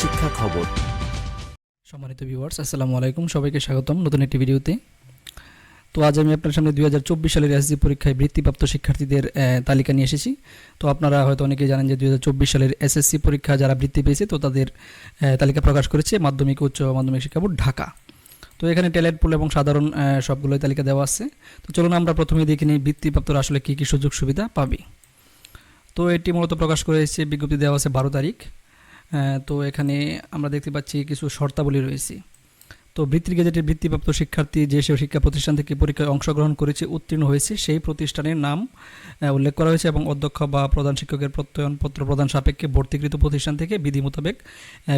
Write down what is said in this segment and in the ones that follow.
শিক্ষা খবর। সম্মানিত ভিউয়ার্স আসসালামু আলাইকুম। সবাইকে স্বাগতম নতুন একটি ভিডিওতে। তো আজ আমি আপনার সামনে দু হাজার চব্বিশ সালের এসজি পরীক্ষায় বৃত্তিপ্রাপ্ত শিক্ষার্থীদের তালিকা নিয়ে এসেছি। তো আপনারা হয়তো অনেকেই জানেন যে দুই হাজার চব্বিশ সালের এসএসসি পরীক্ষা যারা বৃত্তি পেয়েছে, তো তাদের তালিকা প্রকাশ করেছে মাধ্যমিক উচ্চ মাধ্যমিক শিক্ষা বোর্ড ঢাকা। তো এখানে ট্যালেন্ট পুল এবং সাধারণ সবগুলোই তালিকা দেওয়া আছে। তো চলুন আমরা প্রথমে দেখে নিই বৃত্তিপ্রাপ্তরা আসলে কী কী সুযোগ সুবিধা পাবে। তো এটি মূলত প্রকাশ করেছে, বিজ্ঞপ্তি দেওয়া আছে বারো তারিখ। তো এখানে আমরা দেখতে পাচ্ছি কিছু শর্তাবলী রয়েছে। তো বৃত্তির গেজেটের বৃত্তিপ্রাপ্ত শিক্ষার্থী যে সে শিক্ষা প্রতিষ্ঠান থেকে পরীক্ষায় অংশগ্রহণ করেছে, উত্তীর্ণ হয়েছে, সেই প্রতিষ্ঠানের নাম উল্লেখ করা হয়েছে এবং অধ্যক্ষ বা প্রধান শিক্ষকের প্রত্যয়নপত্র প্রদান সাপেক্ষে ভর্তিকৃত প্রতিষ্ঠান থেকে বিধি মোতাবেক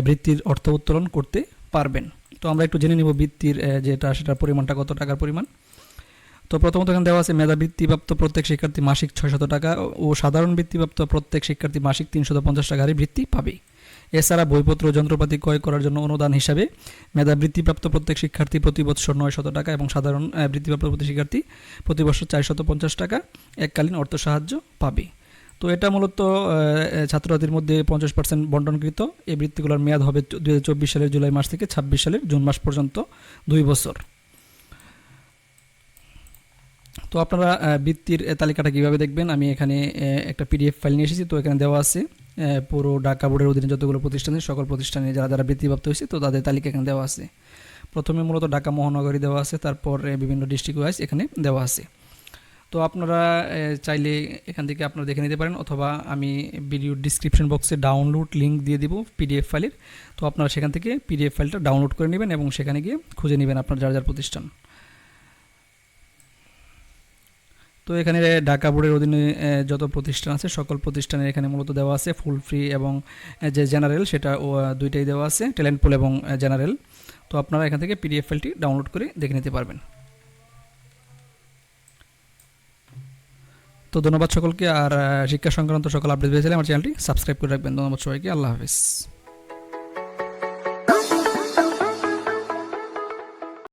বৃত্তির অর্থ উত্তোলন করতে পারবেন। তো আমরা একটু জেনে নিব বৃত্তির যেটা, সেটার পরিমাণটা, কত টাকার পরিমাণ। তো প্রথমত এখানে দেওয়া আছে, মেধা বৃত্তিপ্রাপ্ত প্রত্যেক শিক্ষার্থী মাসিক ছয়শত টাকা ও সাধারণ বৃত্তিপ্রাপ্ত প্রত্যেক শিক্ষার্থী মাসিক তিনশত পঞ্চাশ টাকা হারে বৃত্তি পাবে। এছাড়া বইপত্র যন্ত্রপাতি ক্রয় করার জন্য অনুদান হিসাবে মেধা বৃত্তিপ্রাপ্ত প্রত্যেক শিক্ষার্থী প্রতি বছর নয় শত টাকা এবং সাধারণ বৃত্তিপ্রাপ্ত প্রতি শিক্ষার্থী প্রতি বছর চারশত পঞ্চাশ টাকা এককালীন অর্থ সাহায্য পাবে। তো এটা মূলত ছাত্রছাত্রীর মধ্যে পঞ্চাশ পার্সেন্ট বন্টনকৃত। এই বৃত্তিগুলোর মেয়াদ হবে দু হাজার চব্বিশ সালের জুলাই মাস থেকে ছাব্বিশ সালের জুন মাস পর্যন্ত দুই বছর। তো আপনারা বৃত্তির তালিকাটা কীভাবে দেখবেন? আমি এখানে একটা পিডিএফ ফাইল নিয়ে এসেছি, তো এখানে দেওয়া আছে। পুরো ঢাকা বোর্ডের অধীনে যতগুলো প্রতিষ্ঠান সকল প্রতিষ্ঠানে যারা যারা বৃত্তিপ্রাপ্ত হয়েছে, তো তাদের তালিকা এখানে দেওয়া আছে। প্রথমে মূলত ঢাকা মহানগরী দেওয়া আছে, তারপর বিভিন্ন ডিস্ট্রিক্ট ওয়াইজ এখানে দেওয়া আছে। তো আপনারা চাইলে এখান থেকে আপনারা দেখে নিতে পারেন, অথবা আমি ভিডিও ডিসক্রিপশন বক্সে ডাউনলোড লিঙ্ক দিয়ে দিব পিডিএফ ফাইলের তো আপনারা সেখান থেকে পিডিএফ ফাইলটা ডাউনলোড করে নেবেন এবং সেখানে গিয়ে খুঁজে নেবেন আপনার যার যার প্রতিষ্ঠান। তো এখানে ঢাকা বোর্ডের অধীনে যত প্রতিষ্ঠান আছে, সকল প্রতিষ্ঠানের এখানে মূলত দেওয়া আছে ফুল ফ্রি এবং যে জেনারেল সেটা দুইটাই দেওয়া আছে, ট্যালেন্ট পুল এবং জেনারেল। তো আপনারা এখান থেকে পিডিএফ ফাইলটি ডাউনলোড করে দেখে নিতে পারবেন। তো ধন্যবাদ সকলকে, আর শিক্ষা সংক্রান্ত সকল আপডেট পেয়েছিলাম আমার চ্যানেলটি সাবস্ক্রাইব করে রাখবেন। ধন্যবাদ সবাইকে, আল্লাহ হাফিজ।